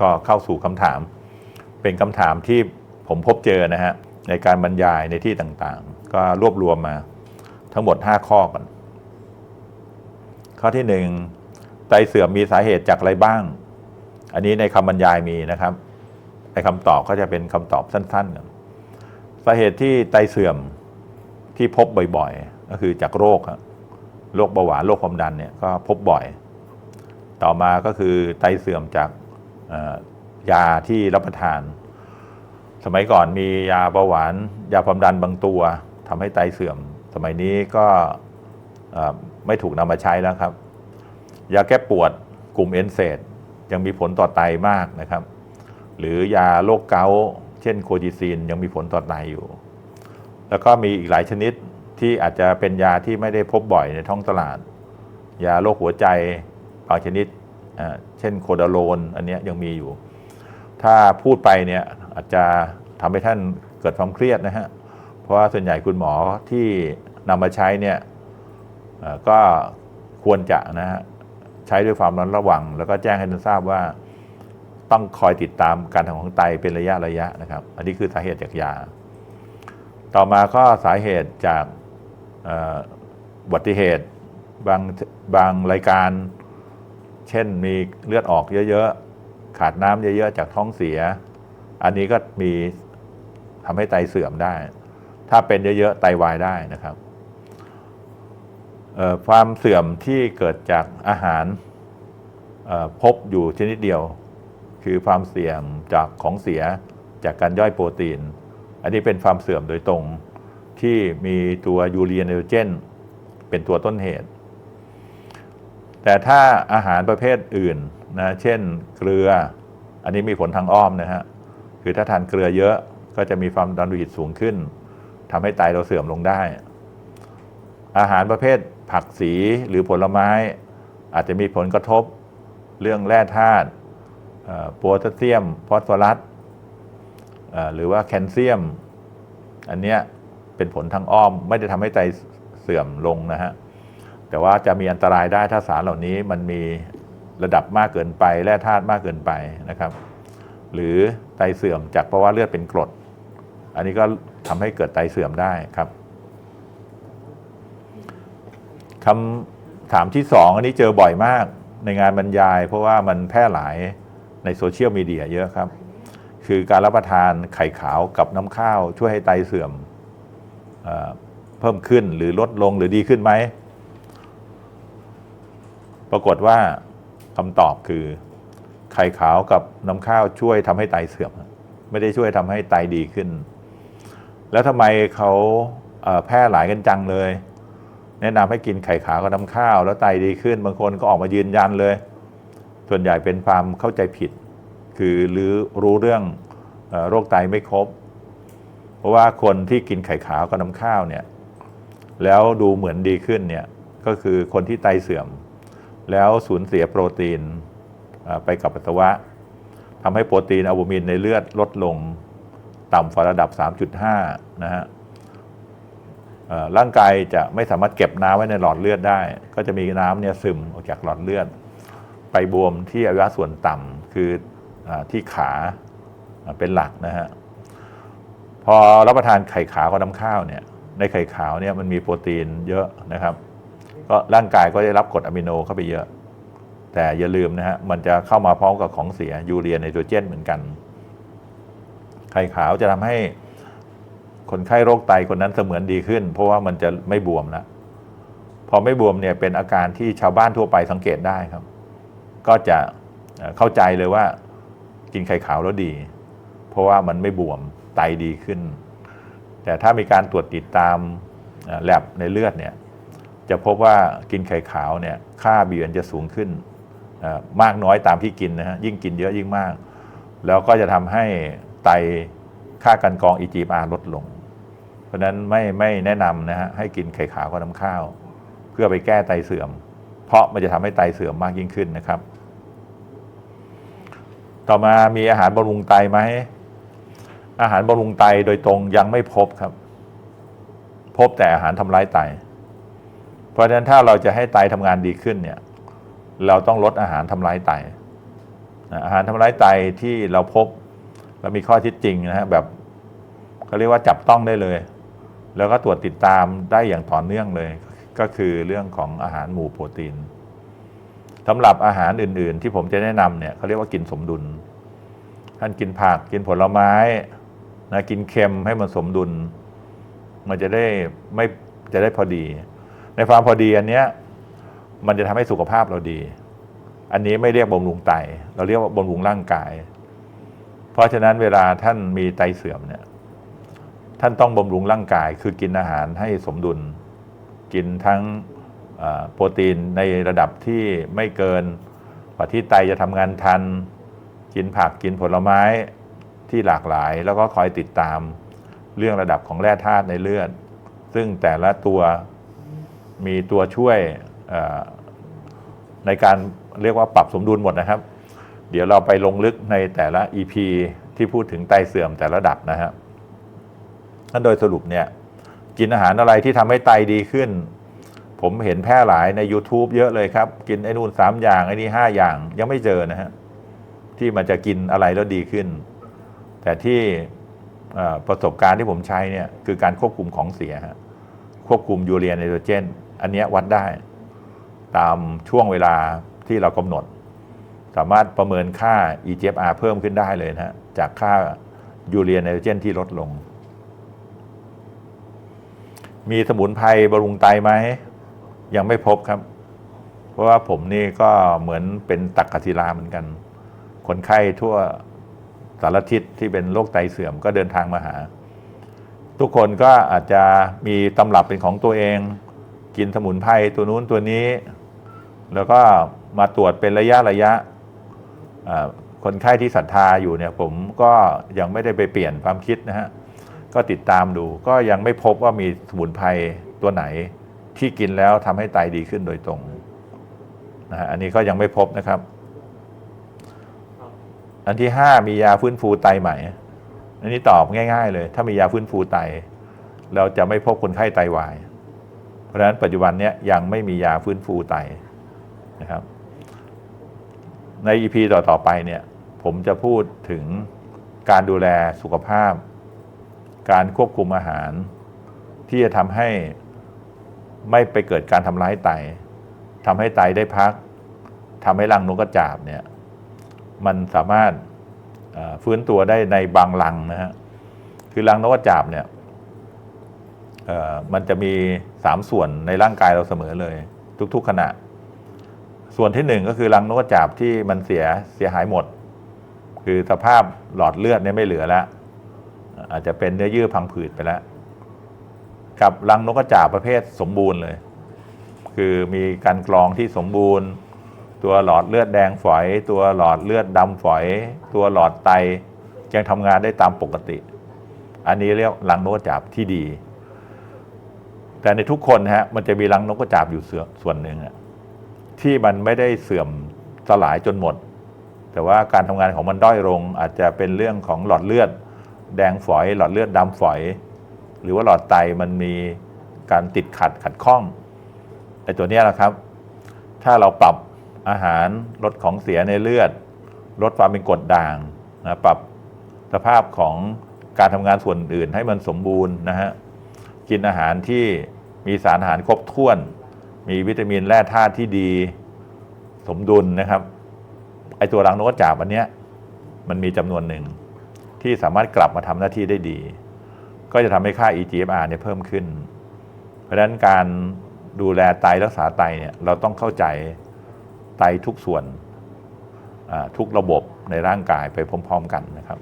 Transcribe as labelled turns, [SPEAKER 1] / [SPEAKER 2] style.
[SPEAKER 1] ก็เข้าสู่คำถาม เป็นคำถามที่ผมพบเจอนะฮะในการบรรยายในที่ต่างๆ ก็รวบรวมมาทั้งหมด 5 ข้อกันข้อที่หนึ่งไตเสื่อมมีสาเหตุจากอะไรบ้าง อันนี้ในคำบรรยายมีนะครับ ในคำตอบก็จะเป็นคำตอบสั้นๆกันสาเหตุที่ไตเสื่อมที่พบบ่อยๆ ก็คือจากโรคโรคเบาหวานโรคความดันเนี่ยก็พบบ่อย ต่อมาก็คือไตเสื่อมจาก ยาที่รับประทาน สมัยก่อนมียาเบาหวาน ยาความดันบางตัวทำให้ไตเสื่อม สมัยนี้ก็ไม่ถูกนำมาใช้แล้วครับ ยาแก้ปวดกลุ่มเอนเซดยังมีผลต่อไตมากนะครับ หรือยาโรคเกาต์เช่นโคจิซีนยังมีผลต่อไตอยู่ แล้วก็มีอีกหลายชนิดที่อาจจะเป็นยาที่ไม่ได้พบบ่อยในท้องตลาด ยาโรคหัวใจบางชนิด เช่นโคดาโลนอันนี้ยังมีอยู่ ถ้าพูดไปเนี่ยอาจจะทำให้ท่านเกิดความเครียดนะฮะ เพราะว่าส่วนใหญ่คุณหมอที่นำมาใช้เนี่ยก็ควรจะนะฮะใช้ด้วยความระมัดระวัง แล้วก็แจ้งให้ท่านทราบว่าต้องคอยติดตามการทำงของไตเป็นระยะระยะนะครับ อันนี้คือสาเหตุจากยา ต่อมาก็สาเหตุจากอุบัติเหตุบางบางรายการ เช่นมีเลือดออกเยอะๆ ขาดน้ำเยอะๆ จากท้องเสีย อันนี้ก็มีทำให้ไตเสื่อมได้ ถ้าเป็นเยอะๆ ไตวายได้นะครับ ความเสื่อมที่เกิดจากอาหารพบอยู่ชนิดเดียว คือความเสี่ยงจากของเสียจากการย่อยโปรตีน อันนี้เป็นความเสื่อมโดยตรงที่มีตัวยูเรียไนโตรเจน เป็นตัวต้นเหตุ แต่ถ้าอาหารประเภทอื่นนะเช่นเกลือ อันนี้มีผลทางอ้อมนะฮะคือถ้าทานเกลือเยอะก็จะมีความดันโลหิตสูงขึ้นทำให้ไตเราเสื่อมลงได้ อาหารประเภทผักสีหรือผลไม้ อาจจะมีผลกระทบเรื่องแร่ธาตุโพแทสเซียมฟอสฟอรัสหรือว่าแคลเซียม อันเนี้ยเป็นผลทางอ้อมไม่ได้ทำให้ไตเสื่อมลงนะฮะ แต่ว่าจะมีอันตรายได้ถ้าสารเหล่านี้มันมีระดับมากเกินไปแร่ธาตุมากเกินไปนะครับ หรือไตเสื่อมจากเพราะว่าเลือดเป็นกรด อันนี้ก็ทำให้เกิดไตเสื่อมได้ครับคำถามที่สองอันนี้เจอบ่อยมากในงานบรรยาย เพราะว่ามันแพร่หลายในโซเชียลมีเดียเยอะครับ คือการรับประทานไข่ขาวกับน้ำข้าว ช่วยให้ไตเสื่อมเอเพิ่มขึ้นหรือลดลงหรือดีขึ้นไหม ปรากฏว่าคำตอบคือไข่ขาวกับน้ำข้าวช่วยทำให้ไตเสื่อม ไม่ได้ช่วยทำให้ไตดีขึ้น แล้วทำไมเขาแพร่หลายกันจังเลย แนะนำให้กินไข่ขาวกับน้ำข้าว แล้วไตดีขึ้น บางคนก็ออกมายืนยันเลย ส่วนใหญ่เป็นความเข้าใจผิด คือหรือรู้เรื่องอโรคไตไม่ครบ เพราะว่าคนที่กินไข่ขาวกับน้ำข้าวเนี่ยแล้วดูเหมือนดีขึ้นเนี่ยก็คือคนที่ไตเสื่อม แล้วสูญเสียโปรตีนไปกับปัสสาวะทำให้โปรตีนอัลบูมินในเลือดลดลงต่ำกว่าระดับ 3.5 นะฮะร่างกายจะไม่สามารถเก็บน้ำไว้ในหลอดเลือดได้ ก็จะมีน้ำเนี่ยซึมออกจากหลอดเลือด ไปบวมที่อวัยวะส่วนต่ำคืออที่ขาเป็นหลักนะฮะ พอรับประทานไข่ขาวกับน้ำข้าวเนี่ย ในไข่ขาวเนี่ยมันมีโปรตีนเยอะนะครับ ก็ร่างกายก็ได้รับกรดอะมิโนเข้าไปเยอะ แต่อย่าลืมนะฮะมันจะเข้ามาพร้อมกับของเสียยูเรียไนโตรเจนเหมือนกัน ไข่ขาวจะทำให้คนไข้โรคไตคนนั้นเสมือนดีขึ้น เพราะว่ามันจะไม่บวมแล้วพอไม่บวมเนี่ยเป็นอาการที่ชาวบ้านทั่วไปสังเกตได้ครับ ก็จะเอ่อเข้าใจเลยว่ากินไข่ขาวแล้วดี เพราะว่ามันไม่บวมไตดีขึ้น แต่ถ้ามีการตรวจติดตามแลบในเลือดเนี่ย จะพบว่ากินไข่ขาวเนี่ยค่า BUN จะสูงขึ้นมากน้อยตามที่กินนะฮะยิ่งกินเยอะยิ่งมาก แล้วก็จะทำให้ไตค่ากันกรอง EGFR ลดลง เพราะนั้นไม่ไม่แนะนำนะฮะให้กินไข่ขาวกับน้ำข้าว เพื่อไปแก้ไตเสื่อม เพราะมันจะทำให้ไตเสื่อมมากยิ่งขึ้นนะครับ ต่อมามีอาหารบำรุงไตไหมอาหารบำรุงไตโดยตรงยังไม่พบครับ พบแต่อาหารทำร้ายไต ราะฉะนั้นถ้าเราจะให้ไตทำงานดีขึ้นเนี่ยเราต้องลดอาหารทำร้ายไตอาหารทำร้ายไตที่เราพบเรามีข้อทิศจริงนะฮะแบบเขาเรียกว่าจับต้องได้เลย แล้วก็ตรวจติดตามได้อย่างต่อเนื่องเลย ก็คือเรื่องของอาหารหมู่โปรตีนสำหรับอาหารอื่น ๆ ที่ผมจะแนะนำเนี่ยเขาเรียกว่ากินสมดุล ท่านกินผักกินผลไม้นะกินเค็มให้มันสมดุล มันจะได้ไม่จะได้พอดี ในความพอดีอันเนี้ยมันจะทำให้สุขภาพเราดี อันนี้ไม่เรียกบำรุงไต เราเรียกว่าบำรุงร่างกาย เพราะฉะนั้นเวลาท่านมีไตเสื่อมเนี่ย ท่านต้องบำรุงร่างกาย คือกินอาหารให้สมดุล กินทั้งโปรตีนในระดับที่ไม่เกินกว่าที่ไตจะทำงานทัน กินผักกินผลไม้ที่หลากหลาย แล้วก็คอยติดตามเรื่องระดับของแร่ธาตุในเลือด ซึ่งแต่ละตัว มีตัวช่วยในการเรียกว่าปรับสมดุลหมดนะครับ เดี๋ยวเราไปลงลึกในแต่ละ EP ที่พูดถึงไตเสื่อมแต่ละระดับนะครับนั่นโดยสรุปเนี่ยกินอาหารอะไรที่ทำให้ไตดีขึ้น ผมเห็นแพร่หลายใน YouTube เยอะเลยครับ กินไอ้นู่นสามอย่างไอ้นี่ห้าอย่างยังไม่เจอนะฮะที่มันจะกินอะไรแล้วดีขึ้น แต่ที่ประสบการณ์ที่ผมใช้เนี่ยคือการควบคุมของเสียฮะควบคุมยูเรียไนโตรเจน อันนี้วัดได้ ตามช่วงเวลาที่เรากำหนด สามารถประเมินค่า EGFR เพิ่มขึ้นได้เลยนะฮะจากค่ายูเรียไนโตรเจนที่ลดลง มีสมุนไพรบำรุงไตไหม ยังไม่พบครับ เพราะว่าผมนี่ก็เหมือนเป็นตักกศิลาเหมือนกัน คนไข้ทั่วสารทิศที่เป็นโรคไตเสื่อมก็เดินทางมาหา ทุกคนก็อาจจะมีตำรับเป็นของตัวเอง กินสมุนไพรตัวนู้นตัวนี้ แล้วก็มาตรวจเป็นระยะระยะคนไข้ที่ศรัทธาอยู่เนี่ยผมก็ยังไม่ได้ไปเปลี่ยนความคิดนะฮะก็ติดตามดูก็ยังไม่พบว่ามีสมุนไพรตัวไหนที่กินแล้วทำให้ไตดีขึ้นโดยตรงนะฮะอันนี้ก็ยังไม่พบนะครับ อันที่ห้ามียาฟื้นฟูไตใหม่ อันนี้ตอบง่าย ๆ เลย ถ้ามียาฟื้นฟูไต เราจะไม่พบคนไข้ไตวายะฉะนั้นปัจจุบันนี้ยังไม่มียาฟื้นฟูไตนะครับ ใน EP ต่อๆไปเนี่ย ผมจะพูดถึงการดูแลสุขภาพ การควบคุมอาหาร ที่จะทำให้ไม่ไปเกิดการทำร้ายไตทำให้ไตได้พักทำให้รังนกกระจาบเนี่ย มันสามารถฟื้นตัวได้ในบางรังนะฮะคือรังนกกระจาบเนี่ย มันจะมีสามส่วนในร่างกายเราเสมอเลย ทุกๆขณะ ส่วนที่หนึ่งก็คือรังนกกระจาบที่มันเสียเสียหายหมด คือสภาพหลอดเลือดเนี่ยไม่เหลือแล้ว อาจจะเป็นเนื้อเยื่อพังผืดไปแล้ว กับรังนกกระจาบประเภทสมบูรณ์เลย คือมีการกรองที่สมบูรณ์ ตัวหลอดเลือดแดงฝอย ตัวหลอดเลือดดำฝอย ตัวหลอดไตยังทำงานได้ตามปกติ อันนี้เรียกรังนกกระจาบที่ดี แต่ในทุกคนฮะมันจะมีรังนกกระจาบอยู่ส่วนส่วนหนึ่งอะที่มันไม่ได้เสื่อมสลายจนหมด แต่ว่าการทำงานของมันด้อยลง อาจจะเป็นเรื่องของหลอดเลือด แดงฝอย หลอดเลือดดำฝอย หรือว่าหลอดไตมันมีการติดขัดขัดข้องไอ้ตัวนี้ยแหละครับ ถ้าเราปรับอาหารลดของเสียในเลือด ลดความเป็นกรดด่างนะปรับสภาพของการทำงานส่วนอื่นให้มันสมบูรณ์นะฮะ กินอาหารที่ มีสารอาหารครบถ้วน มีวิตามินแร่ธาตุที่ดี สมดุลนะครับ ไอตัวรังนกกระจาบอันเนี้ยมันมีจำนวนหนึ่งที่สามารถกลับมาทำหน้าที่ได้ดี ก็จะทำให้ค่า EGFR เนี่ยเพิ่มขึ้น เพราะฉะนั้นการดูแลไตรักษาไตเนี่ยเราต้องเข้าใจไตทุกส่วนทุกระบบในร่างกายไปพร้อม ๆ กันนะครับ